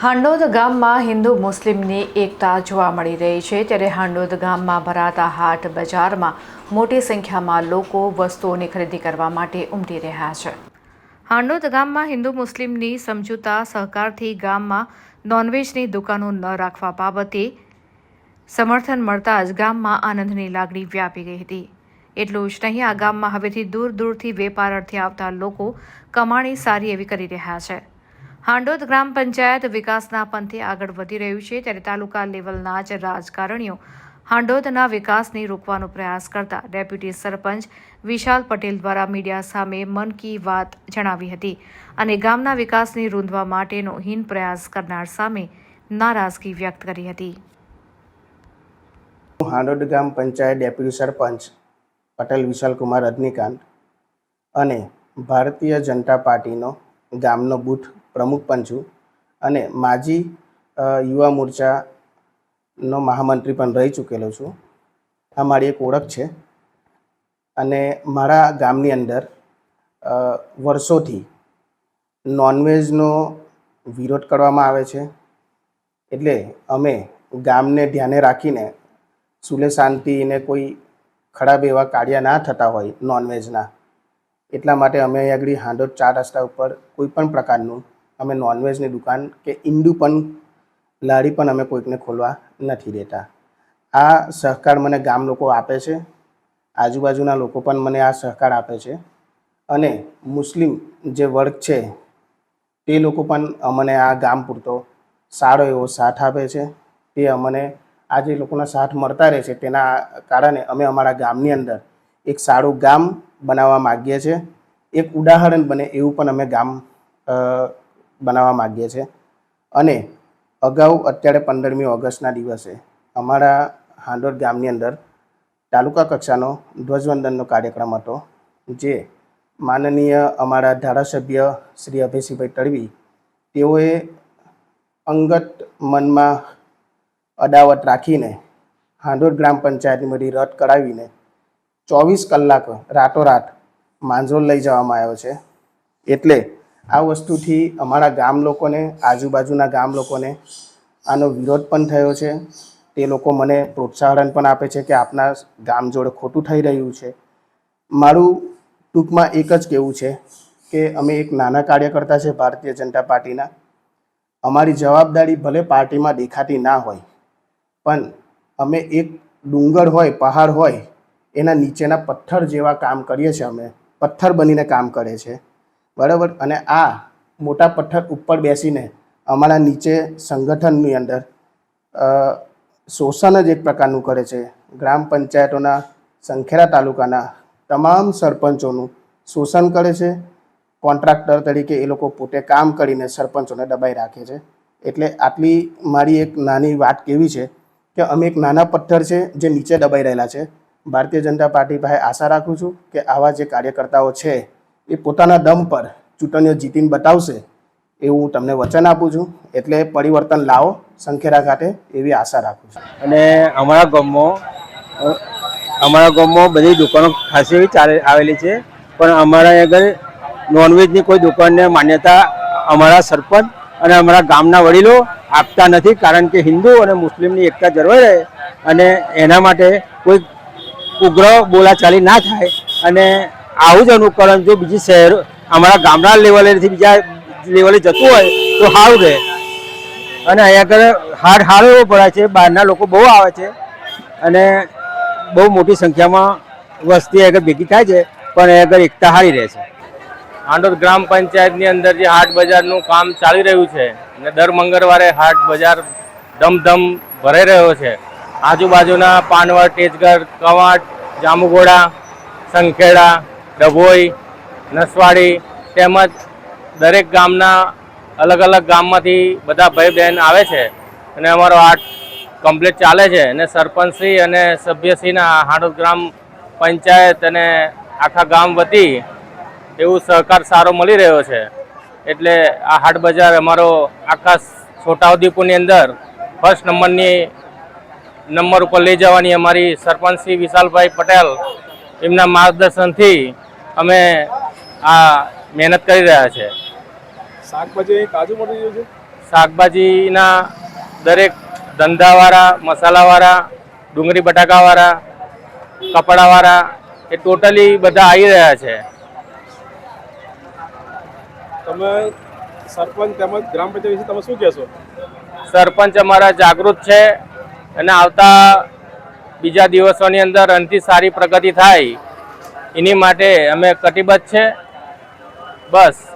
હાંડોદ ગામમાં હિન્દુ મુસ્લિમની એકતા જોવા મળી રહી છે. ત્યારે હાંડોદ ગામમાં ભરાતા હાટ બજારમાં મોટી સંખ્યામાં લોકો વસ્તુઓની ખરીદી કરવા માટે ઉમટી રહ્યા છે. હાંડોદ ગામમાં હિન્દુ મુસ્લિમની સમજૂતા સહકારથી ગામમાં નોનવેજની દુકાનો ન રાખવા બાબતે સમર્થન મળતા જ ગામમાં આનંદની લાગણી વ્યાપી ગઈ હતી. એટલું જ નહીં, આ ગામમાં હવેથી દૂર દૂરથી વેપાર અર્થે આવતા લોકો કમાણી સારી એવી કરી રહ્યા છે. હાંડોદ ગ્રામ પંચાયત વિકાસના પંથે આગળ વધી રહ્યું છે ત્યારે તાલુકા લેવલના જ રાજકારણીઓ હાંડોદના વિકાસને રોકવાનો પ્રયાસ કરતા ડેપ્યુટી સરપંચ વિશાલ પટેલ દ્વારા મીડિયા સામે મન કી વાત જણાવી હતી અને ગામના વિકાસને રૂંધવા માટેનો હીન પ્રયાસ કરનાર સામે નારાજગી વ્યક્ત કરી હતી. હાંડોદ ગ્રામ પંચાયત ડેપ્યુટી સરપંચ પટેલ વિશાલકુમાર રજનીકાંત અને ભારતીય જનતા પાર્ટીનો ગામનો બૂથ પ્રમુખ પણ છું. અને માજી યુવા મોરચાનો મહામંત્રી પણ રહી ચૂકેલો છું. આ મારી એક ઓળખ છે. અને મારા ગામની અંદર વર્ષોથી નોનવેજનો વિરોધ કરવામાં આવે છે. એટલે અમે ગામને ધ્યાને રાખીને સુલે શાંતિને કોઈ ખરાબ એવા કાર્ય ના થતા હોય નોનવેજના એટલા માટે અમે આગળ હાંડોદ ચાર રસ્તા ઉપર કોઈ પણ પ્રકારનું અમે નોનવેજની દુકાન કે ઈંડુ પણ, લારી પણ અમે કોઈકને ખોલવા નથી દેતા. આ સહકાર મને ગામ લોકો આપે છે. આજુબાજુના લોકો પણ મને આ સહકાર આપે છે. અને મુસ્લિમ જે વર્ગ છે, તે લોકો પણ અમને આ ગામ પૂરતો સારો એવો સાથ આપે છે. તે અમને આ જે લોકોના સાથ મળતા રહે છે, તેના કારણે અમે અમારા ગામની અંદર એક સારું ગામ બનાવવા માગીએ છીએ. એક ઉદાહરણ બને એવું પણ અમે ગામ બનાવવા માગીએ છીએ અને અગાઉ અત્યારે પંદરમી ઓગસ્ટના દિવસે અમારા હાંડોદ ગામની અંદર તાલુકા કક્ષાનો ધ્વજવંદનનો કાર્યક્રમ હતો, જે માનનીય અમારા ધારાસભ્ય શ્રી અભયસિંહભાઈ તડવી તેઓએ અંગત મનમાં અદાવત રાખીને હાંડોદ ગ્રામ પંચાયતની બધી રદ કરાવીને ચોવીસ કલાક રાતોરાત માંજોલ લઈ જવામાં આવ્યો છે. એટલે આ વસ્તુથી અમારા ગામ લોકોને, આજુબાજુના ગામ લોકોને આનો વિરોધ પણ થયો છે. તે લોકો મને પ્રોત્સાહન પણ આપે છે કે આપના ગામ જોડે ખોટું થઈ રહ્યું છે. મારું ટૂંકમાં એક જ કહેવું છે કે અમે એક નાના કાર્યકર્તા છે ભારતીય જનતા પાર્ટીના. અમારી જવાબદારી ભલે પાર્ટીમાં દેખાતી ના હોય, પણ અમે એક ડુંગર હોય, પહાડ હોય, એના નીચેના પથ્થર જેવા કામ કરીએ છીએ અમે. પથ્થર બનીને કામ કરે છે. બરાબર? અને આ મોટા પથ્થર ઉપર બેસીને અમારા નીચે સંગઠનની અંદર શોષણ જ એક પ્રકારનું કરે છે. ગ્રામ પંચાયતોના સંખેરા તાલુકાના તમામ સરપંચોનું શોષણ કરે છે. કોન્ટ્રાક્ટર તરીકે એ લોકો પોતે કામ કરીને સરપંચોને દબાઈ રાખે છે. એટલે આટલી મારી એક નાની વાત કેવી છે કે અમે એક નાના પથ્થર છે જે નીચે દબાઈ રહેલા છે. ભારતીય જનતા પાર્ટી પાસે આશા રાખું છું કે આવા જે કાર્યકર્તાઓ છે એ પોતાના દમ પર ચૂંટણીઓ જીતીને બતાવશે એવું હું તમને વચન આપું છું. એટલે પરિવર્તન લાવો સંખેરા ખાતે એવી આશા રાખું છું. અને અમારા ગામમાં અમારા ગામમાં બધી દુકાનો ખાસી એવી ચાલે, આવેલી છે. પણ અમારા આગળ નોનવેજની કોઈ દુકાનને માન્યતા અમારા સરપંચ અને અમારા ગામના વડીલો આપતા નથી, કારણ કે હિન્દુ અને મુસ્લિમની એકતા જળવાઈ રહે અને એના માટે કોઈ ઉગ્ર બોલાચાલી ના થાય અને આવું જ અનુકરણ જો બીજી શહેર અમારા ગામડા લેવલેથી બીજા લેવલે જતું હોય તો સારું રહે. અને અહીંયા આગળ હારો એવો ભરાય છે, બહારના લોકો બહુ આવે છે અને બહુ મોટી સંખ્યામાં વસ્તી આગળ ભેગી થાય છે, પણ અહીંયા આગળ એકતા હારી રહે છે. હાંડોદ ગ્રામ પંચાયતની અંદર જે હાટ બજારનું કામ ચાલી રહ્યું છે અને દર મંગળવારે હાટ બજાર ધમધમ ભરાઈ રહ્યો છે. આજુબાજુના પાનવડ તેજગઢ કવાટ, જાંબુઘોડા, સંખેડા ડભોઈ, નસવાડી તેમજ દરેક ગામના અલગ અલગ ગામમાંથી બધા ભાઈ બહેન આવે છે અને અમારો આર્ટ કમ્પ્લીટ ચાલે છે અને સરપંચશ્રી અને સભ્યશ્રીના હાંડોદ ગ્રામ પંચાયત અને આખા ગામ વતી એવું સહકાર સારો મળી રહ્યો છે. એટલે આ હાટ બજાર અમારો આખા છોટાઉદેપુરની અંદર ફર્સ્ટ નંબરની નંબર ઉપર લઈ જવાની અમારી સરપંચશ્રી વિશાલભાઈ પટેલ એમના માર્ગદર્શનથી અમે આ મહેનત કરી રહ્યા છે. શાકભાજી કાજુ મળી જોઈએ છે? શાકભાજીના દરેક ધંધાવાળા મસાલાવાળા ડુંગળી બટાકાવાળા કપડાવાળા એ ટોટલી બધા આવી રહ્યા છે. તમે સરપંચ તેમજ ગ્રામ પંચાયત વિશે તમે શું કહેશો? સરપંચ અમારા જાગૃત છે અને આવતા બીજા દિવસોની અંદર અંતિ સારી પ્રગતિ થાય એની માટે અમે કટિબદ્ધ છે. બસ.